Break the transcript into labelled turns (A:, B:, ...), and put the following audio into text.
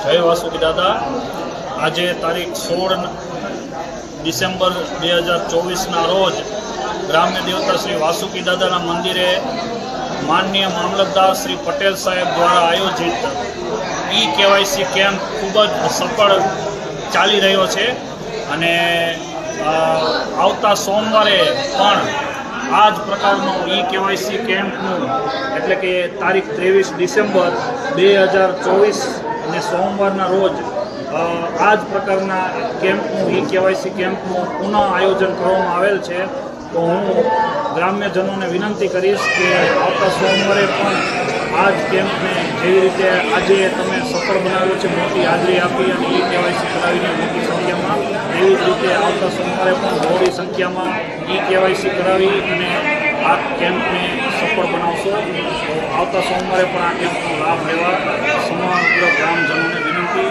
A: વાસુકી દાદા. આજે તારીખ સોળ ડિસેમ્બર બે હજાર ચોવીસના રોજ ગ્રામ્ય દેવતા શ્રી વાસુકી દાદાના મંદિરે માનનીય મામલતદાર શ્રી પટેલ સાહેબ દ્વારા આયોજિત ઈ કેવાયસી કેમ્પ ખૂબ જ સફળ ચાલી રહ્યો છે અને આવતા સોમવારે પણ આ જ પ્રકારનો ઈ કેવાયસી કેમ્પનું એટલે કે તારીખ ત્રેવીસ ડિસેમ્બર બે હજાર ચોવીસ અને સોમવારના રોજ આ જ પ્રકારના કેમ્પનું ઈ કેવાયસી કેમ્પનું પુનઃ આયોજન કરવામાં આવેલ છે. તો હું ગ્રામ્યજનોને વિનંતી કરીશ કે આવતા સોમવારે પણ આ જ કેમ્પને જેવી રીતે આજે તમે સફળ બનાવ્યો છે, મોટી હાજરી આપી અને ઈ કેવાયસી કરાવીને મોટી સંખ્યામાં, એવી જ રીતે આવતા સોમવારે પણ મોટી સંખ્યામાં ઈ કેવાયસી કરાવી અને આ કેમ્પને સફળ બનાવશો. આવતા સોમવારે પણ આ કેમ્પનો લાભ લેવા. સમગ્ર ગ્રામજનોને વિનંતી.